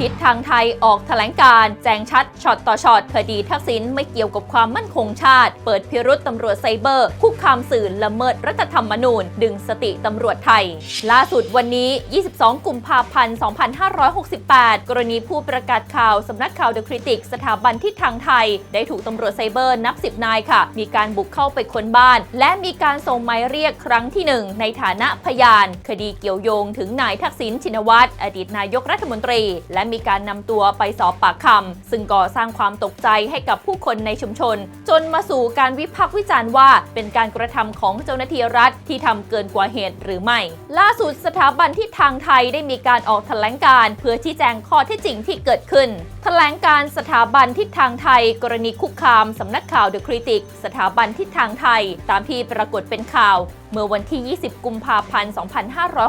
ทิศทางไทยออกแถลงการแจ้งชัดช็อตต่อช็อตคดีทักษิณไม่เกี่ยวกับความมั่นคงชาติ เปิดพิรุษตำรวจไซเบอร์ คุกคามสื่อละเมิดรัฐธรรมนูญ ดึงสติตำรวจไทย ล่าสุดวันนี้ 22 กุมภาพันธ์ 2568 กรณีผู้ประกาศข่าวสำนักข่าวเดอะคริติกสถาบันทิศทางไทย ได้ถูกตำรวจไซเบอร์นับ 10 นายค่ะ มีการบุกเข้าไปค้นบ้าน และมีการส่งหมายเรียกครั้งที่หนึ่งในฐานะพยาน คดีเกี่ยวโยงถึงนายทักษิณชินวัตรอดีตนายกรัฐมนตรี และมีการนำตัวไปสอบปากคำซึ่งก่อสร้างความตกใจให้กับผู้คนในชุมชน จนมาสู่การวิพากษ์วิจารณ์ว่า เป็นการกระทำของเจ้าหน้าที่รัฐที่ทำเกินกว่าเหตุหรือไม่ ล่าสุดสถาบันที่ทางไทยได้มีการออกแถลงการเพื่อชี้แจงข้อท็จจริงที่เกิดขึ้นแถลงการสถาบันทิศทางไทย กรณีคุกคามสำนักข่าวเดอะคริติกสถาบันทิศทางไทย ตามที่ปรากฏเป็นข่าว เมื่อวันที่ 20 กุมภาพันธ์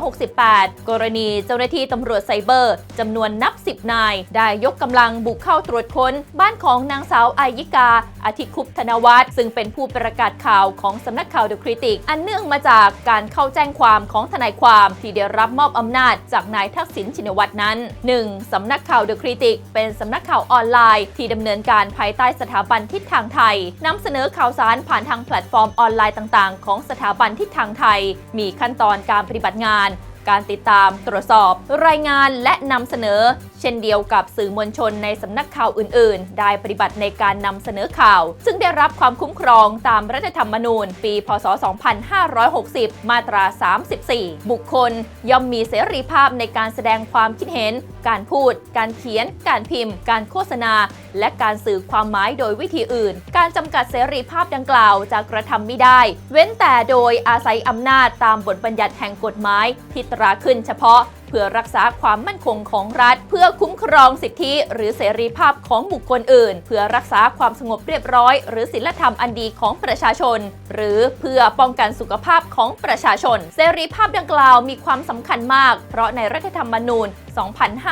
2568 กรณีเจ้าหน้าที่ตำรวจไซเบอร์จำนวนนับ 10 นาย ได้ยกกำลังบุกเข้าตรวจค้น บ้านของนางสาวอายิกา อาทิคุปธนวัฒน์ซึ่งเป็นผู้ประกาศข่าวของสำนักข่าวเดอะคริติก อันเนื่องมาจากการเข้าแจ้งความของทนายความที่ได้รับมอบอำนาจจากนายทักษิณชินวัตรนั้น 1. สำนักข่าวเดอะคริติก เป็นสำนักข่าวออนไลน์ ที่ดำเนินการภายใต้สถาบันทิศทางไทยนำเสนอข่าวสารผ่านทางแพลตฟอร์มออนไลน์ต่าง ๆ ของสถาบันทิศทางไทย มีขั้นตอนการปฏิบัติงาน การติดตามตรวจสอบ รายงานและนำเสนอ เช่นเดียวกับสื่อมวลชนในสำนักข่าวอื่น ๆ ได้ปฏิบัติในการนำเสนอข่าว ซึ่งได้รับความคุ้มครองตามรัฐธรรมนูญ ปี พศ 2560 มาตรา 34 บุคคลย่อมมีเสรีภาพในการแสดงความคิดเห็น การพูด การเขียน การพิมพ์ การโฆษณา และการสื่อความหมายโดยวิธีอื่น การจำกัดเสรีภาพดังกล่าวจะกระทำไม่ได้ เว้นแต่โดยอาศัยอำนาจตามบทบัญญัติแห่งกฎหมายที่ตราขึ้นเฉพาะ เพื่อรักษาความมั่นคงของรัฐ เพื่อคุ้มครองสิทธิ หรือเสรีภาพของบุคคลอื่น เพื่อรักษาความสงบเรียบร้อย หรือศีลธรรมอันดีของประชาชน หรือเพื่อป้องกันสุขภาพของประชาชน เสรีภาพดังกล่าวมีความสำคัญมาก เพราะในรัฐธรรมนูญ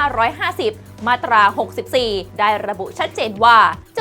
2550 มาตรา 64 ได้ระบุชัดเจนว่า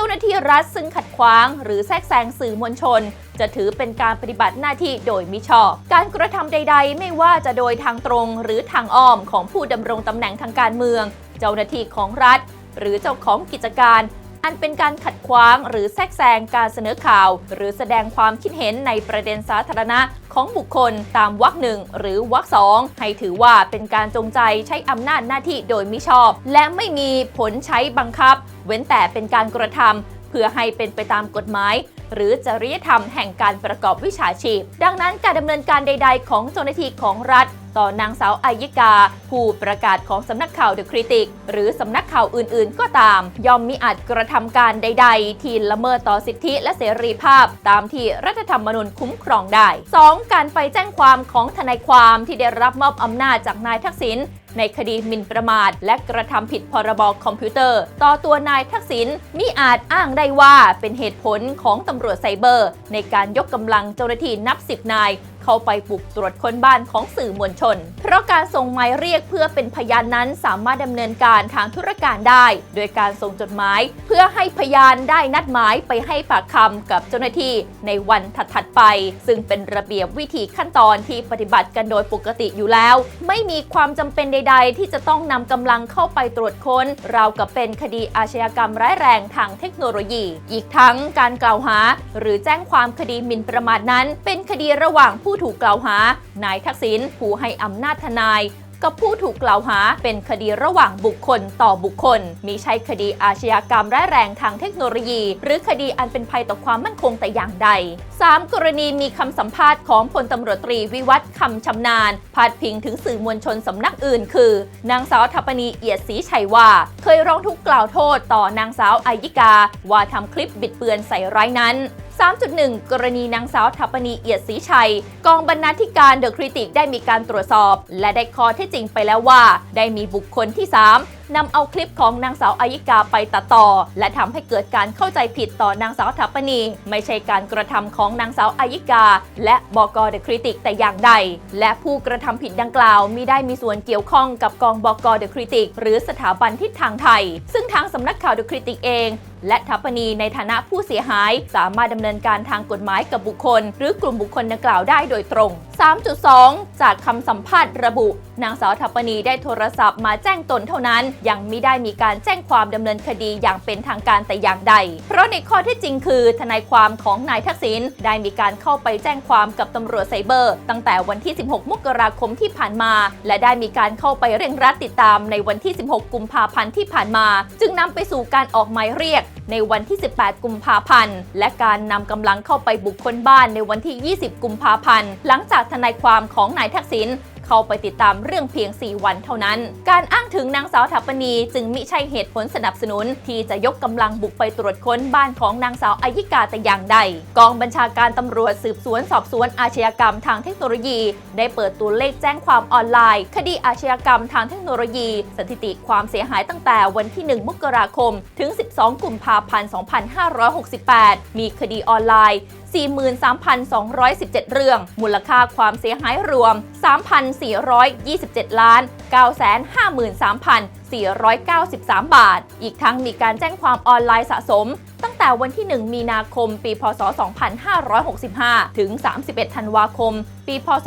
าหน้าที่รัฐซึ่งขัดขวาง หรือแทรกแซงสื่อมวลชน จะถือเป็นการปฏิบัติหน้าที่โดยมิชอบ การกระทำใด ๆ ไม่ว่าจะโดยทางตรง หรือทางอ้อมของผู้ดำรงตำแหน่งทางการเมือง เจ้าหน้าที่ของรัฐ หรือเจ้าของกิจการ อันเป็นการขัดขวางหรือแทรกแซงการเสนอข่าว หรือแสดงความคิดเห็นในประเด็นสาธารณะของบุคคลตามวรรคหนึ่งหรือวรรคสองให้ถือว่าเป็นการจงใจใช้อำนาจหน้าที่โดยมิชอบ และไม่มีผลใช้บังคับ เว้นแต่เป็นการกระทำเพื่อให้เป็นไปตามกฎหมายหรือจริยธรรมแห่งการประกอบวิชาชีพ ดังนั้นการดำเนินการใด ๆ ของเจ้าหน้าที่ของรัฐ ต่อนางสาวอายิกา ผู้ประกาศของสำนักข่าวเดอะคริติก หรือสำนักข่าวอื่นๆ ก็ตาม ย่อมมีอาจกระทำการใด ๆ ที่ละเมิดต่อสิทธิและเสรีภาพ ตามที่รัฐธรรมนูญคุ้มครองได้ 2. การไปแจ้งความของทนายความที่ได้รับมอบอำนาจจากนายทักษิณในคดีหมิ่นประมาท และกระทำผิดพรบคอมพิวเตอร์ ต่อตัวนายทักษิณมิอาจอ้างได้ว่าเป็นเหตุผลของตำรวจไซเบอร์ ในการยกกำลังเจ้าหน้าที่นับสิบนาย เข้าไปบุกตรวจค้นบ้านของสื่อมวลชน เพราะการส่งหมายเรียกเพื่อเป็นพยานนั้นสามารถดำเนินการทางธุรการได้ โดยการส่งจดหมาย เพื่อให้พยานได้นัดหมายไปให้ปากคำกับเจ้าหน้าที่ในวันถัดๆไป ซึ่งเป็นระเบียบวิธีขั้นตอนที่ปฏิบัติกันโดยปกติอยู่แล้ว ไม่มีความจำเป็นใด ๆ ที่จะต้องนำกำลังเข้าไปตรวจค้น ราวกับเป็นคดีอาชญากรรมร้ายแรงทางเทคโนโลยี อีกทั้งการกล่าวหา หรือแจ้งความคดีหมิ่นประมาทนั้น เป็นคดีระหว่างผู้ถูกกล่าวหานายทักษิณผู้ให้อำนาจทนาย กับผู้ถูกกล่าวหาเป็นคดีระหว่างบุคคลต่อบุคคล มีใช่คดีอาชญากรรมร้ายแรงทางเทคโนโลยี หรือคดีอันเป็นภัยต่อความมั่นคงแต่อย่างใด 3. กรณีมีคำสัมภาษณ์ของพลตำรวจตรีวิวัฒน์คำชำนาญพาดพิงถึงสื่อมวลชนสำนักอื่น คือนางสาวทัปนีเอียดศรีชัยว่า เคยร้องทุกข์กล่าวโทษต่อนางสาวอายิกา ว่าทำคลิปบิดเบือนใส่ร้ายนั้น 3.1 กรณีนางสาวทัปปณีเอียดศรีชัย กองบรรณาธิการเดอะคริติกได้มีการตรวจสอบ และได้ข้อเท็จจริงไปแล้วว่า ได้มีบุคคลที่ 3นำเอาคลิปของนางสาวอายิกาไปตัดต่อ และทำให้เกิดการเข้าใจผิดต่อนางสาวทัปปณีไม่ใช่การกระทำของนางสาวอายิกา และบกเดอะคริติกแต่อย่างใด และผู้กระทำผิดดังกล่าวมิได้มีส่วนเกี่ยวข้องกับกองบกเดอะคริติกหรือสถาบันทิศทางไทย ซึ่งทางสำนักข่าวเดอะคริติกเอง และทัปปณีในฐานะผู้เสียหาย สามารถดำเนินการทางกฎหมายกับบุคคล หรือกลุ่มบุคคลดังกล่าวได้โดยตรง 3.2 จากคำสัมภาษณ์ระบุ นางสาวทัปปณีได้โทรศัพท์มาแจ้งตนเท่านั้น ยังไม่ได้มีการแจ้งความดำเนินคดีอย่างเป็นทางการแต่อย่างใด เพราะในข้อท็จจริงคือทนายความของนายทักษิณได้มีการเข้าไปแจ้งความกับตำรวจไซเบอร์ ตั้งแต่วันที่ 16 มกราคมที่ผ่านมา และได้มีการเข้าไปเร่งรัดติดตามในวันที่ 16 กุมภาพันธ์ที่ผ่านมา จึงนำไปสู่การออกหมายเรียก ในวันที่ 18 กุมภาพันธ์ และการนำกำลังเข้าไปบุกค้นบ้านในวันที่ 20 กุมภาพันธ์ หลังจากทนายความของนายทักษิณ เข้าไปติดตามเรื่องเพียง 4 วันเท่านั้น การอ้างถึงนางสาวทัปปณีจึงมิใช่เหตุผลสนับสนุน ที่จะยกกำลังบุกไปตรวจค้นบ้านของนางสาวอายิกาแต่อย่างใด กองบัญชาการตำรวจสืบสวนสอบสวนอาชญากรรมทางเทคโนโลยี ได้เปิดตัวเลขแจ้งความออนไลน์ คดีอาชญากรรมทางเทคโนโลยี สถิติความเสียหายตั้งแต่วันที่ 1 มกราคม ถึง 12 กุมภาพันธ์ 2568 มีคดีออนไลน์ 43,217 เรื่อง มูลค่าความเสียหายรวม 3,427 ล้าน 953,493 บาท อีกทั้งมีการแจ้งความออนไลน์สะสม ตั้งแต่วันที่ 1 มีนาคม ปี พศ 2565 ถึง 31 ธันวาคม ปี พศ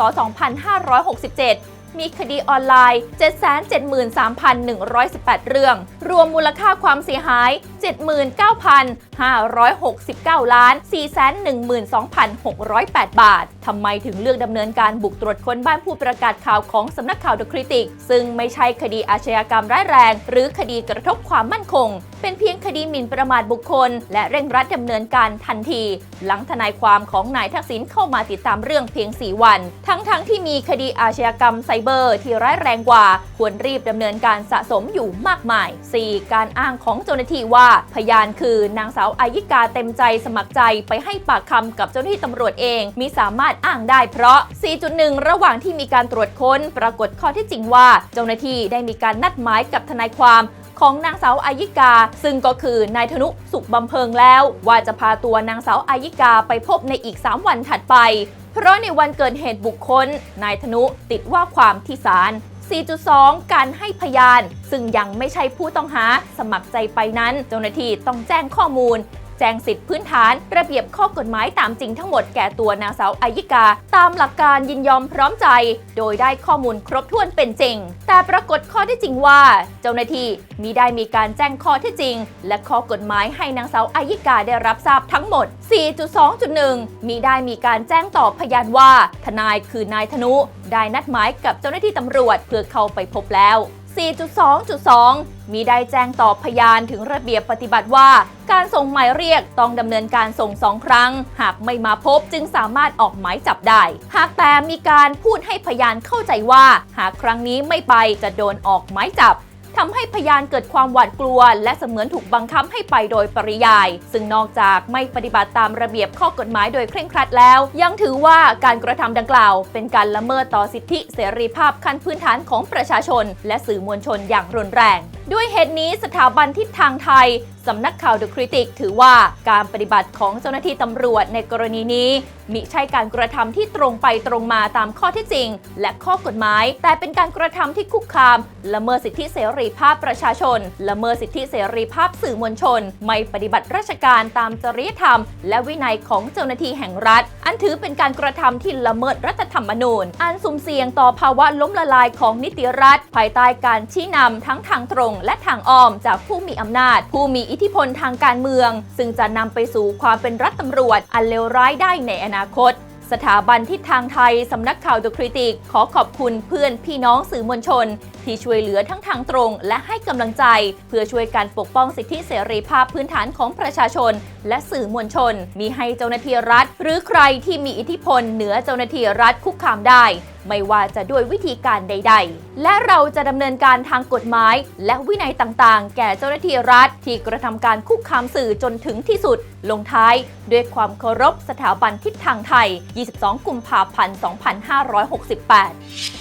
2567มีคดีออนไลน์ 773,118 เรื่อง รวมมูลค่าความเสียหาย 569 ล้าน 412,608 บาท ทำไมถึงเลือกดำเนินการบุกตรวจค้นบ้านผู้ประกาศข่าวของสำนักข่าว The Critic ซึ่งไม่ใช่คดีอาชญากรรมร้ายแรง หรือคดีกระทบความมั่นคง เป็นเพียงคดีหมิ่นประมาทบุคคล และเร่งรัดดำเนินการทันที หลังทนายความของนายทักษิณเข้ามาติดตามเรื่องเพียง 4 วัน ทั้งๆทที่มีคดีอาชญากรรมไซเบอร์ ที่ร้ายแรงกว่า ควรรีบดำเนินการสะสมอยู่มากมาย 4. การอ้างของเจ้าหน้าที่ว่าพยานคือนางสาวอายิกาเต็มใจสมัครใจไปให้ปากคำกับเจ้าหน้าที่ตำรวจเองมิสามารถอ้างได้เพราะ 4.1 ระหว่างที่มีการตรวจค้น ปรากฏข้อที่จริงว่า เจ้าหน้าที่ได้มีการนัดหมายกับทนายความของนางสาวอายิกา ซึ่งก็คือนายธนุสุขบำเพ็งแล้ว ว่าจะพาตัวนางสาวอายิกาไปพบในอีก 3 วันถัดไป เพราะในวันเกิดเหตุบุคคล นายธนุติดว่าความที่ศาล 4.2 การให้พยาน ซึ่งยังไม่ใช่ผู้ต้องหาสมัครใจไปนั้น เจ้าหน้าที่ต้องแจ้งข้อมูล จ้งสิทธิพื้นฐาน ระเบียบข้อกฎหมายตามจริงทั้งหมดแก่ตัวนางสาวอายิกา ตามหลักการยินยอมพร้อมใจ โดยได้ข้อมูลครบถ้วนเป็นจริง แต่ปรากฏข้อที่จริงว่า เจ้าหน้าที่มิได้มีการแจ้งข้อที่จริง และข้อกฎหมายให้นางสาวอายิกาได้รับทราบทั้งหมด 4.2.1 มีได้มีการแจ้งต่อพยานว่า ทนายคือนายธนุ ได้นัดหมายกับเจ้าหน้าที่ตำรวจเพื่อเข้าไปพบแล้ว 4.2.2 มีได้แจ้งต่อพยานถึงระเบียบปฏิบัติว่า การส่งหมายเรียกต้องดำเนินการส่งสองครั้ง หากไม่มาพบจึงสามารถออกหมายจับได้ หากแต่มีการพูดให้พยานเข้าใจว่า หากครั้งนี้ไม่ไปจะโดนออกหมายจับ ทำให้พยานเกิดความหวาดกลัว และเสมือนถูกบังคับให้ไปโดยปริยาย ซึ่งนอกจากไม่ปฏิบัติตามระเบียบข้อกฎหมายโดยเคร่งครัดแล้ว ยังถือว่าการกระทำดังกล่าว เป็นการละเมิดต่อสิทธิเสรีภาพขั้นพื้นฐานของประชาชน และสื่อมวลชนอย่างรุนแรง ด้วยเหตุนี้สถาบันทิศทางไทยสำนักข่าว The Critic ถือว่าการปฏิบัติของเจ้าหน้าที่ตำรวจในกรณีนี้ มิใช่การกระทำที่ตรงไปตรงมาตามข้อที่จริง และข้อกฎหมาย แต่เป็นการกระทำที่คุกคาม ละเมิดสิทธิเสรีภาพประชาชน ละเมิดสิทธิเสรีภาพสื่อมวลชน ไม่ปฏิบัติราชการตามจริยธรรม และวินัยของเจ้าหน้าที่แห่งรัฐ อันถือเป็นการกระทำที่ละเมิดรัฐธรรมนูญ อันสุ่มเสี่ยงต่อภาวะล้มละลายของนิติรัฐ ภายใต้การชี้นำทั้งทางตรงและทางอ้อมจากผู้มีอำนาจ ผู้มีอิทธิพลทางการเมือง ซึ่งจะนำไปสู่ความเป็นรัฐตำรวจ อันเลวร้ายได้ในอนาคตสถาบันทิศทางไทย สำนักข่าวดูคริติก ขอขอบคุณเพื่อนพี่น้องสื่อมวลชนที่ช่วยเหลือทั้งทางตรง และให้กำลังใจ เพื่อช่วยการปกป้องสิทธิเสรีภาพพื้นฐานของประชาชน และสื่อมวลชน มีให้เจ้าหน้าที่รัฐ หรือใครที่มีอิทธิพลเหนือเจ้าหน้าที่รัฐคุกคามได้ไม่ว่าจะด้วยวิธีการใด ๆ และเราจะดำเนินการทางกฎหมาย และวินัยต่างๆ แก่เจ้าหน้าที่รัฐ ที่กระทำการคุกคามสื่อจนถึงที่สุด ลงท้าย ด้วยความเคารพสถาบันทิศทางไทย 22 กุมภาพันธ์ 2568